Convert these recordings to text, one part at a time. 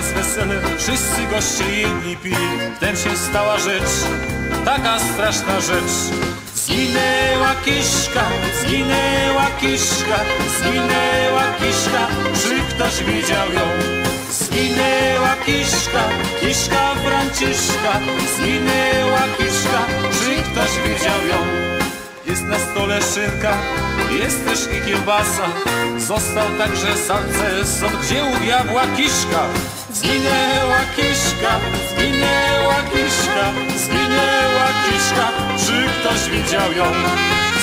raz wesele, wszyscy goście jedli pili. Wtem się stała rzecz, taka straszna rzecz. Zginęła kiszka, zginęła kiszka, zginęła kiszka, czy ktoś widział ją? Zginęła kiszka, kiszka Franciszka, zginęła kiszka, czy ktoś widział ją? Jest na stole szynka, jest też i kiełbasa, został także salceson, gdzie u diabła kiszka. Zginęła kiszka, zginęła kiszka, zginęła kiszka, czy ktoś widział ją?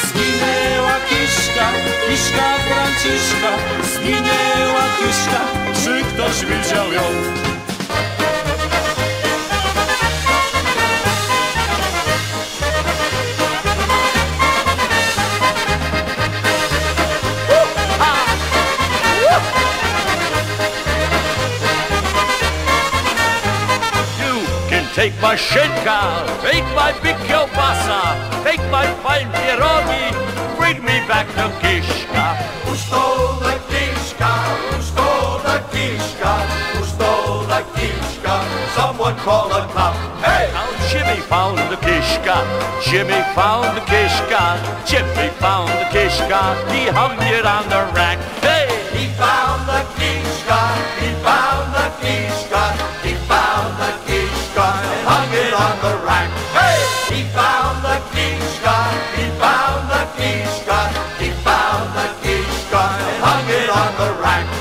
Zginęła kiszka, kiszka Franciszka, zginęła kiszka, czy ktoś widział ją? Take my shinka, take my big kielbasa, take my fine pierogi, bring me back to Kishka. Who stole the kishka? Who stole the kiszka, Who stole the kiszka, someone call a cop. Hey! Now Jimmy found the Kishka, Jimmy found the Kishka, Jimmy found the Kishka, he hung it on the rack. the rack.